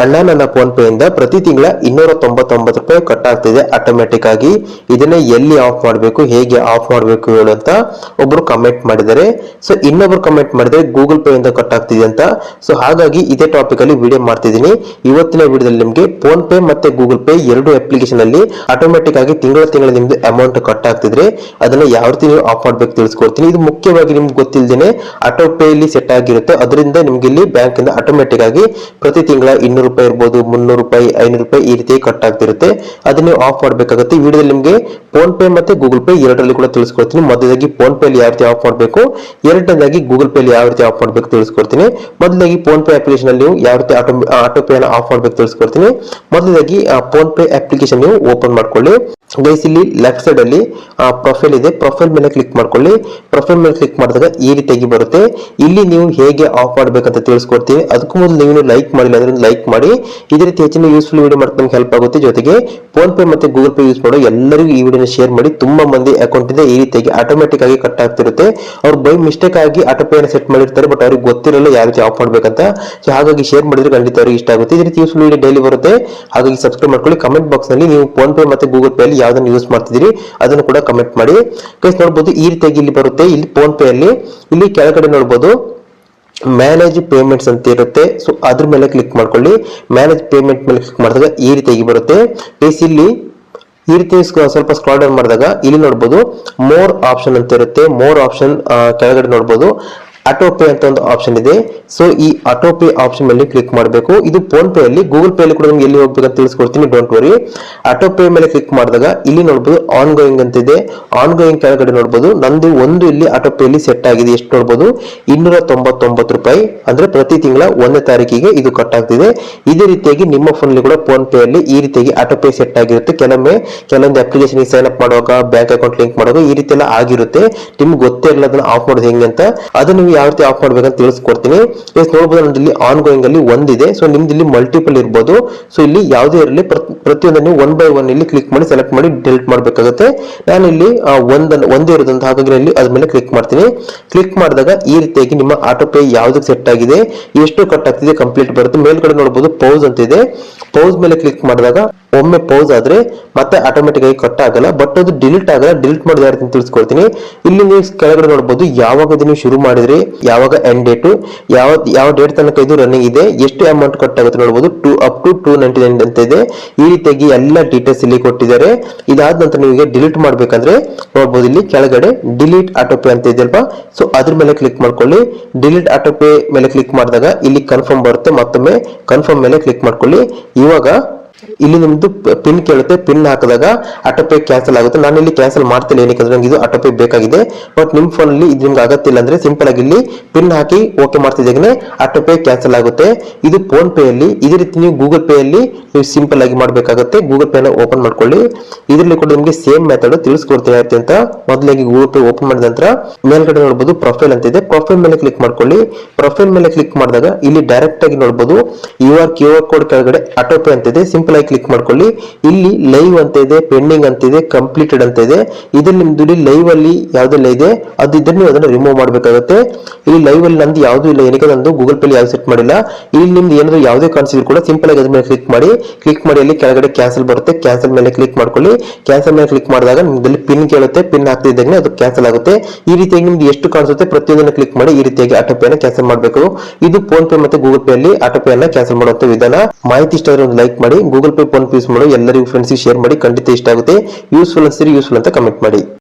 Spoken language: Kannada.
ಅಣ್ಣ ನನ್ನ ಫೋನ್ ಪೇ ಇಂದ ಪ್ರತಿ ತಿಂಗಳ ಇನ್ನೂರ ತೊಂಬತ್ತೊಂಬತ್ತು ರೂಪಾಯಿ ಕಟ್ ಆಗ್ತಿದೆ ಆಟೋಮೆಟಿಕ್ ಆಗಿ. ಇದನ್ನ ಎಲ್ಲಿ ಆಫ್ ಮಾಡಬೇಕು, ಹೇಗೆ ಆಫ್ ಮಾಡಬೇಕು ಹೇಳು ಅಂತ ಒಬ್ರು ಕಮೆಂಟ್ ಮಾಡಿದ್ದಾರೆ. ಸೊ ಇನ್ನೊಬ್ರು ಕಮೆಂಟ್ ಮಾಡಿದ್ರೆ ಗೂಗಲ್ ಪೇ ಇಂದ ಕಟ್ ಆಗ್ತಿದೆ ಅಂತ. ಸೊ ಹಾಗಾಗಿ ಇದೇ ಟಾಪಿಕ್ ಅಲ್ಲಿ ವಿಡಿಯೋ ಮಾಡ್ತಿದ್ದೀನಿ. ಇವತ್ತಿನ ವಿಡಿಯೋದಲ್ಲಿ ನಿಮಗೆ ಫೋನ್ ಪೇ ಮತ್ತೆ ಗೂಗಲ್ ಪೇ ಎರಡು ಅಪ್ಲಿಕೇಶನ್ ಅಲ್ಲಿ ಆಟೋಮೆಟಿಕ್ ಆಗಿ ತಿಂಗಳ ತಿಂಗಳ ನಿಮ್ದು ಅಮೌಂಟ್ ಕಟ್ ಆಗ್ತಿದ್ರೆ ಅದನ್ನ ಯಾವ ರೀತಿ ನೀವು ಆಫ್ ಮಾಡ್ಬೇಕು ತಿಳಿಸ್ಕೊಡ್ತೀನಿ. ಇದು ಮುಖ್ಯವಾಗಿ ನಿಮ್ಗೆ ಗೊತ್ತಿಲ್ಲದೇನೆ ಆಟೋ ಪೇ ಇಲ್ಲಿ ಸೆಟ್ ಆಗಿರುತ್ತೆ. ಅದರಿಂದ ನಿಮ್ಗೆ ಇಲ್ಲಿ ಬ್ಯಾಂಕ್ ಇಂದ ಆಟೋಮೆಟಿಕ್ ಆಗಿ ಪ್ರತಿ ತಿಂಗಳ ಇನ್ನೂರು ರೂಪಾಯಿ ಇರ್ಬೋದು, ಮುನ್ನೂರು ರೂಪಾಯಿ, ಐನೂರು ರೂಪಾಯಿ ಈ ರೀತಿ ಕಟ್ ಆಗ್ತಿರುತ್ತೆ. ಅದನ್ನ ನೀವು ಆಫ್ ಮಾಡಬೇಕಾಗುತ್ತೆ. ಈ ವಿಡಿಯೋದಲ್ಲಿ ನಿಮಗೆ ಫೋನ್ ಪೇ ಮತ್ತೆ ಗೂಗಲ್ ಪೇ ಎರಡರಲ್ಲಿ ಕೂಡ ತಿಳಿಸ್ಕೊಡ್ತೀನಿ. ಮೊದಲಾಗಿ ಫೋನ್ ಪೇ ಯಾವ ರೀತಿ ಆಫ್ ಮಾಡಬೇಕು, ಎರಡನೇದಾಗಿ ಗೂಗಲ್ ಪೇ ಯಾವ ರೀತಿ ಆಫ್ ಮಾಡಬೇಕು ತಿಳಿಸ್ಕೊಡ್ತೀನಿ. ಮೊದಲಾಗಿ ಫೋನ್ ಪೇ ಅಪ್ಲಿಕೇಶನ್ ನೀವು ಯಾವ ರೀತಿ ಆಟೋ ಆಟೋ ಪೇ ಆಫ್ ಮಾಡಬೇಕು ತಿಳಿಸ್ಕೊಡ್ತೀನಿ. ಮೊದಲಾಗಿ ಫೋನ್ ಪೇ ಅಪ್ಲಿಕೇಶನ್ ನೀವು ಓಪನ್ ಮಾಡ್ಕೊಳ್ಳಿ. ಗೈಸ್ ಇಲ್ಲಿ ಲೆಫ್ಟ್ ಸೈಡ್ ಅಲ್ಲಿ ಪ್ರೊಫೈಲ್ ಇದೆ. ಪ್ರೊಫೈಲ್ ಮೇಲೆ ಕ್ಲಿಕ್ ಮಾಡ್ಕೊಳ್ಳಿ. ಪ್ರೊಫೈಲ್ ಮೇಲೆ ಕ್ಲಿಕ್ ಮಾಡಿದಾಗ ಈ ರೀತಿಯಾಗಿ ಬರುತ್ತೆ. ಇಲ್ಲಿ ನೀವು ಹೇಗೆ ಆಫ್ ಮಾಡಬೇಕಂತ ತಿಳಿಸ್ಕೊಡ್ತೀವಿ ಅದಕ್ಕೂ ಮೊದಲು ನೀವು ಲೈಕ್ ಮಾಡಿಲ್ಲ ಅಂದ್ರೆ ಲೈಕ್ ಮಾಡಿ. ಇದೇ ರೀತಿ ಹೆಚ್ಚಿನ ಯೂಸ್ಫುಲ್ ವಿಡಿಯೋ ಮಾಡ್ತಾ ನಮ್ಗೆ ಹೆಲ್ಪ್ ಆಗುತ್ತೆ. ಜೊತೆಗೆ ಫೋನ್ ಪೇ ಮತ್ತೆ ಗೂಗಲ್ ಪೇ ಯೂಸ್ ಮಾಡೋ ಎಲ್ಲರಿಗೂ ಈ ವಿಡಿಯೋನ ಶೇರ್ ಮಾಡಿ. ತುಂಬಾ ಮಂದಿ ಅಕೌಂಟ್ ಇದೆ. ಈ ರೀತಿಯಾಗಿ ಆಟೋಮೆಟಿಕ್ ಆಗಿ ಕಟ್ ಆಗ್ತಿರುತ್ತೆ. ಅವ್ರು ಬೈ ಮಿಸ್ಟೇಕ್ ಆಗಿ ಆಟೋ ಪೇ ಸೆಟ್ ಮಾಡಿರ್ತಾರೆ ಬಟ್ ಅವ್ರಿಗೆ ಗೊತ್ತಿರಲ್ಲ ಯಾವ ರೀತಿ ಆಫ್ ಮಾಡ್ಬೇಕಂತ. ಸೊ ಹಾಗಾಗಿ ಶೇರ್ ಮಾಡಿದ್ರೆ ಖಂಡಿತ ಅವ್ರಿಗೆ ಇಷ್ಟ ಆಗುತ್ತೆ. ಇದೇ ರೀತಿ ಯೂಸ್ಫುಲ್ ವಿಡಿಯೋ ಡೈಲಿ ಬರುತ್ತೆ. ಹಾಗಾಗಿ ಸಬ್ಸ್ಕ್ರೈಬ್ ಮಾಡ್ಕೊಳ್ಳಿ. ಕಮೆಂಟ್ ಬಾಕ್ಸ್ನಲ್ಲಿ ನೀವು ಫೋನ್ ಪೇ ಮತ್ತೆ ಗೂಗಲ್ ಪೇ ಅಲ್ಲಿ ಯಾವ್ದನ್ನ ಯೂಸ್ ಮಾಡ್ತಿದ್ದೀರಿ, ಅದನ್ನು ಕೂಡ ಕಮೆಂಟ್ ಮಾಡಿ. ಗೈಸ್ ನೋಡ್ಬೋದು ಈ ರೀತಿಯಾಗಿ ಇಲ್ಲಿ ಬರುತ್ತೆ. ಇಲ್ಲಿ ಫೋನ್ ಪೇ ಅಲ್ಲಿ. ಇಲ್ಲಿ ಕೆಳಗಡೆ ನೋಡ್ಬೋದು ಮ್ಯಾನೇಜ್ ಪೇಮೆಂಟ್ಸ್ ಅಂತ ಇರುತ್ತೆ. ಸೊ ಅದ್ರ ಮೇಲೆ ಕ್ಲಿಕ್ ಮಾಡ್ಕೊಳ್ಳಿ. ಮ್ಯಾನೇಜ್ ಪೇಮೆಂಟ್ ಮೇಲೆ ಕ್ಲಿಕ್ ಮಾಡಿದಾಗ ಈ ರೀತಿಯಾಗಿ ಬರುತ್ತೆ. ಪ್ಲೀಸ್ ಇಲ್ಲಿ ಈ ರೀತಿ ಸ್ವಲ್ಪ ಸ್ಕ್ರಾಲ್ ಮಾಡಿದಾಗ ಇಲ್ಲಿ ನೋಡ್ಬೋದು ಮೋರ್ ಆಪ್ಷನ್ ಅಂತ ಇರುತ್ತೆ. ಮೋರ್ ಆಪ್ಷನ್ ಕೆಳಗಡೆ ನೋಡಬಹುದು ಆಟೋ ಪೇ ಅಂತ ಒಂದು ಆಪ್ಷನ್ ಇದೆ. ಸೊ ಈ ಆಟೋ ಪೇ ಆಪ್ಷನ್ ಮೇಲೆ ಕ್ಲಿಕ್ ಮಾಡಬೇಕು. ಇದು ಫೋನ್ ಪೇ ಅಲ್ಲಿ ಗೂಗಲ್ ಪೇ ಅಲ್ಲಿ ಕೂಡ ನಿಮ್ಗೆ ಎಲ್ಲಿ ಹೋಗ್ಬೇಕು ಅಂತ ತಿಳಿಸ್ಕೊಡ್ತೀನಿ ಡೋಂಟ್ ವರಿ ಆಟೋ ಪೇ ಮೇಲೆ ಕ್ಲಿಕ್ ಮಾಡಿದಾಗ ಇಲ್ಲಿ ನೋಡಬಹುದು ಆನ್ ಗೋಯಿಂಗ್ ಅಂತ ಇದೆ. ಆನ್ ಗೋಯಿಂಗ್ ಕೆಳಗಡೆ ನೋಡಬಹುದು ನಂದು ಒಂದು ಇಲ್ಲಿ ಆಟೋ ಪೇ ಅಲ್ಲಿ ಸೆಟ್ ಆಗಿದೆ. ಎಷ್ಟು ನೋಡಬಹುದು ಇನ್ನೂರ ತೊಂಬತ್ತೊಂಬತ್ತು ರೂಪಾಯಿ. ಅಂದ್ರೆ ಪ್ರತಿ ತಿಂಗಳ ಒಂದನೇ ತಾರೀಕಿಗೆ ಇದು ಕಟ್ ಆಗ್ತಿದೆ. ಇದೇ ರೀತಿಯಾಗಿ ನಿಮ್ಮ ಫೋನ್ ಅಲ್ಲಿ ಕೂಡ ಫೋನ್ ಪೇ ಅಲ್ಲಿ ಈ ರೀತಿಯಾಗಿ ಆಟೋ ಪೇ ಸೆಟ್ ಆಗಿರುತ್ತೆ. ಕೆಲವೊಮ್ಮೆ, ಕೆಲವೊಂದು ಅಪ್ಲಿಕೇಶನ್ ಸೈನ್ ಅಪ್ ಮಾಡುವಾಗ ಬ್ಯಾಂಕ್ ಅಕೌಂಟ್ ಲಿಂಕ್ ಮಾಡುವಾಗ ಈ ರೀತಿ ಎಲ್ಲ ಆಗಿರುತ್ತೆ. ನಿಮ್ಗೆ ಗೊತ್ತೇ ಇರಲ್ಲ ಅದನ್ನ ಆಫ್ ಮಾಡೋದು ಹೆಂಗೆ ಅಂತ. ಅದು ನೀವು ಯಾವ ರೀತಿ ಆಫ್ ಮಾಡ್ಬೇಕಂತ ತಿಳಿಸ್ಕೊಡ್ತೀನಿ. ಎಸ್ ನೋಡಬಹುದು ನಮ್ದು ಇಲ್ಲಿ ಆನ್ ಗೋಯಿಂಗ್ ಅಲ್ಲಿ ಒಂದಿದೆ. ಸೊ ನಿಮ್ದು ಇಲ್ಲಿ ಮಲ್ಟಿಪಲ್ ಇರ್ಬೋದು. ಸೊ ಇಲ್ಲಿ ಯಾವುದೇ ಇರಲಿ ಪ್ರತಿಯೊಂದನ್ನು ಒನ್ ಬೈ ಒನ್ ಇಲ್ಲಿ ಕ್ಲಿಕ್ ಮಾಡಿ ಸೆಲೆಕ್ಟ್ ಮಾಡಿ ಡಿಲೀಟ್ ಮಾಡಬೇಕಾಗುತ್ತೆ. ನಾನು ಇಲ್ಲಿ ಒಂದನ್ನು ಒಂದೇ ಇರೋದಂತ ಹಾಗಾಗಿ ಇಲ್ಲಿ ಅದ್ರ ಮೇಲೆ ಕ್ಲಿಕ್ ಮಾಡ್ತೀನಿ. ಕ್ಲಿಕ್ ಮಾಡಿದಾಗ ಈ ರೀತಿಯಾಗಿ ನಿಮ್ಮ ಆಟೋ ಪೇ ಯಾವ್ದಕ್ಕೆ ಸೆಟ್ ಆಗಿದೆ, ಎಷ್ಟು ಕಟ್ ಆಗ್ತಿದೆ ಕಂಪ್ಲೀಟ್ ಬರುತ್ತೆ. ಮೇಲ್ಗಡೆ ನೋಡಬಹುದು ಪೌಸ್ ಅಂತ ಇದೆ ಪೌಸ್ ಮೇಲೆ ಕ್ಲಿಕ್ ಮಾಡಿದಾಗ ಒಮ್ಮೆ ಪೌಸ್ ಆದ್ರೆ ಮತ್ತೆ ಆಟೋಮೆಟಿಕ್ ಆಗಿ ಕಟ್ ಆಗಲ್ಲ ಬಟ್ ಅದು ಡಿಲೀಟ್ ಆಗಲ್ಲ ಡಿಲೀಟ್ ಮಾಡಿದ ಅಂತ ತಿಳಿಸ್ಕೊಡ್ತೀನಿ. ಇಲ್ಲಿ ನೀವು ಕೆಳಗಡೆ ನೋಡಬಹುದು ಯಾವಾಗ ಇದು ನೀವು ಶುರು ಮಾಡಿದ್ರಿ, ಯಾವಾಗ ಎಂಡ್ ಡೇಟ್ ಯಾವ ಯಾವ ಡೇಟ್ ತನಕ ಇದು ರನ್ನಿಂಗ್ ಇದೆ, ಎಷ್ಟು ಅಮೌಂಟ್ ಕಟ್ ಆಗುತ್ತೆ ನೋಡಬಹುದು to up to two ninety nine ಅಂತ ಇದೆ. ಈ ರೀತಿಯಾಗಿ ಎಲ್ಲ ಡೀಟೇಲ್ಸ್ ಇಲ್ಲಿ ಕೊಟ್ಟಿದ್ದಾರೆ. ಇದಾದ ನಂತರ ನಿಮಗೆ ಡಿಲೀಟ್ ಮಾಡ್ಬೇಕಂದ್ರೆ ನೋಡಬಹುದು ಇಲ್ಲಿ ಕೆಳಗಡೆ ಡಿಲೀಟ್ ಆಟೋ ಪೇ ಅಂತ ಇದೆಯಲ್ವಾ? ಸೊ ಅದ್ರ ಮೇಲೆ ಕ್ಲಿಕ್ ಮಾಡ್ಕೊಳ್ಳಿ. ಡಿಲೀಟ್ ಆಟೋ ಪೇ ಮೇಲೆ ಕ್ಲಿಕ್ ಮಾಡಿದಾಗ ಇಲ್ಲಿ ಕನ್ಫರ್ಮ್ ಬರುತ್ತೆ, ಮತ್ತೊಮ್ಮೆ ಕನ್ಫರ್ಮ್ ಮೇಲೆ ಕ್ಲಿಕ್ ಮಾಡ್ಕೊಳ್ಳಿ. ಇವಾಗ ಇಲ್ಲಿ ನಿಮ್ದು ಪಿನ್ ಕೇಳುತ್ತೆ. ಪಿನ್ ಹಾಕಿದಾಗ ಆಟೋ ಪೇ ಕ್ಯಾನ್ಸಲ್ ಆಗುತ್ತೆ. ನಾನು ಇಲ್ಲಿ ಕ್ಯಾನ್ಸಲ್ ಮಾಡ್ತೇನೆ ಏನಕ್ಕೆ ನಂಗೆ ಇದು ಆಟೋ ಪೇ ಬೇಕಾಗಿದೆ. ಬಟ್ ನಿಮ್ ಫೋನ್ ಅಲ್ಲಿ ಇದು ನಿಮ್ಗೆ ಆಗತ್ತಿಲ್ಲ ಅಂದ್ರೆ ಸಿಂಪಲ್ ಆಗಿ ಇಲ್ಲಿ ಪಿನ್ ಹಾಕಿ ಓಕೆ ಮಾಡ್ತಿದ್ದಾಗನೆ ಆಟೋ ಪೇ ಕ್ಯಾನ್ಸಲ್ ಆಗುತ್ತೆ. ಇದು ಫೋನ್ ಪೇ ಅಲ್ಲಿ. ಇದೇ ರೀತಿ ನೀವು ಗೂಗಲ್ ಪೇ ಅಲ್ಲಿ ನೀವು ಸಿಂಪಲ್ ಆಗಿ ಮಾಡಬೇಕಾಗುತ್ತೆ. ಗೂಗಲ್ ಪೇ ನ ಓಪನ್ ಮಾಡ್ಕೊಳ್ಳಿ. ಇದರಲ್ಲಿ ಕೂಡ ನಿಮಗೆ ಸೇಮ್ ಮೆಥಡ್ ತಿಳಿಸ್ಕೊಡ್ತೀನಿ ಅಂತ ಮೊದಲಾಗಿ ಗೂಗಲ್ ಪೇ ಓಪನ್ ಮಾಡಿದ ನಂತರ ಮೇಲ್ಗಡೆ ನೋಡಬಹುದು ಪ್ರೊಫೈಲ್ ಅಂತ ಇದೆ. ಪ್ರೊಫೈಲ್ ಮೇಲೆ ಕ್ಲಿಕ್ ಮಾಡ್ಕೊಳ್ಳಿ. ಪ್ರೊಫೈಲ್ ಮೇಲೆ ಕ್ಲಿಕ್ ಮಾಡಿದಾಗ ಇಲ್ಲಿ ಡೈರೆಕ್ಟ್ ಆಗಿ ನೋಡಬಹುದು U R Q R code ಕೆಳಗಡೆ ಆಟೋ ಪೇ ಅಂತ ಇದೆ. ಸಿಂಪಲ್ ಆಗಿ ಕ್ಲಿಕ್ ಮಾಡ್ಕೊಳ್ಳಿ. ಇಲ್ಲಿ ಲೈವ್ ಅಂತ ಇದೆ ಪೆಂಡಿಂಗ್ ಅಂತ ಇದೆ ಕಂಪ್ಲೀಟೆಡ್ ಅಂತ ಇದೆ. ಇದ್ರಲ್ಲಿ ನಿಮ್ದು ಲೈವ್ ಅಲ್ಲಿ ಯಾವ್ದೆಲ್ಲ ಇದೆ, ಅದು ನೀವು ಅದನ್ನ ರಿಮೂವ್ ಮಾಡಬೇಕಾಗುತ್ತೆ. ಇಲ್ಲಿ ಲೈವ್ ಅಲ್ಲಿ ನಂದು ಯಾವ್ದು ಇಲ್ಲ, ಏನಕ್ಕೆ ನಂದು ಗೂಗಲ್ ಪೇ ಯಾವ್ದು ಸೆಟ್ ಮಾಡಿಲ್ಲ. ಇಲ್ಲಿ ನಿಮ್ದು ಏನಾದ್ರು ಯಾವುದೇ ಕಾಣಿಸಿದ್ರು ಕೂಡ ಸಿಂಪಲ್ ಆಗಿ ಅದ್ರ ಮೇಲೆ ಕ್ಲಿಕ್ ಮಾಡಿ. ಕ್ಲಿಕ್ ಮಾಡಿ ಅಲ್ಲಿ ಕೆಳಗಡೆ ಕ್ಯಾನ್ಸಲ್ ಬರುತ್ತೆ. ಕ್ಯಾನ್ಸಲ್ ಮೇಲೆ ಕ್ಲಿಕ್ ಮಾಡ್ಕೊಳ್ಳಿ. ಕ್ಯಾನ್ಸಲ್ ಮೇಲೆ ಕ್ಲಿಕ್ ಮಾಡಿದಾಗ ನಿಮ್ದಲ್ಲಿ ಪಿನ್ ಕೇಳುತ್ತೆ. ಪಿನ್ ಹಾಕ್ತಿದ್ದಾಗನೇ ಅದು ಕ್ಯಾನ್ಸಲ್ ಆಗುತ್ತೆ. ಈ ರೀತಿಯಾಗಿ ನಿಮ್ದು ಎಷ್ಟು ಕಾಣಿಸುತ್ತೆ ಪ್ರತಿಯೊಂದನ್ನು ಕ್ಲಿಕ್ ಮಾಡಿ ಈ ರೀತಿಯಾಗಿ ಆಟೋ ಪೇ ಕ್ಯಾನ್ಸಲ್ ಮಾಡಬೇಕು. ಇದು ಫೋನ್ ಪೇ ಮತ್ತೆ ಗೂಗಲ್ ಪೇ ಅಲ್ಲಿ ಆಟೋ ಪೇ ಅನ್ನ ಕ್ಯಾನ್ಸಲ್ ಮಾಡುವಂತ ವಿಧಾನ. ಮಾಹಿತಿ ಇಷ್ಟ ಒಂದು ಲೈಕ್ ಮಾಡಿ. Google pay, phone pay use ಮಾಡೋ ಎಲ್ಲರಿಗೂ ಫ್ರೆಂಡ್ಸ್ ಶೇರ್ ಮಾಡಿ, ಖಂಡಿತ ಇಷ್ಟ ಆಗುತ್ತೆ. ಯೂಸ್ಫುಲ್ ಅನ್ಸಿರಿ ಯೂಸ್ಫುಲ್ ಅಂತ ಕಮೆಂಟ್ ಮಾಡಿ.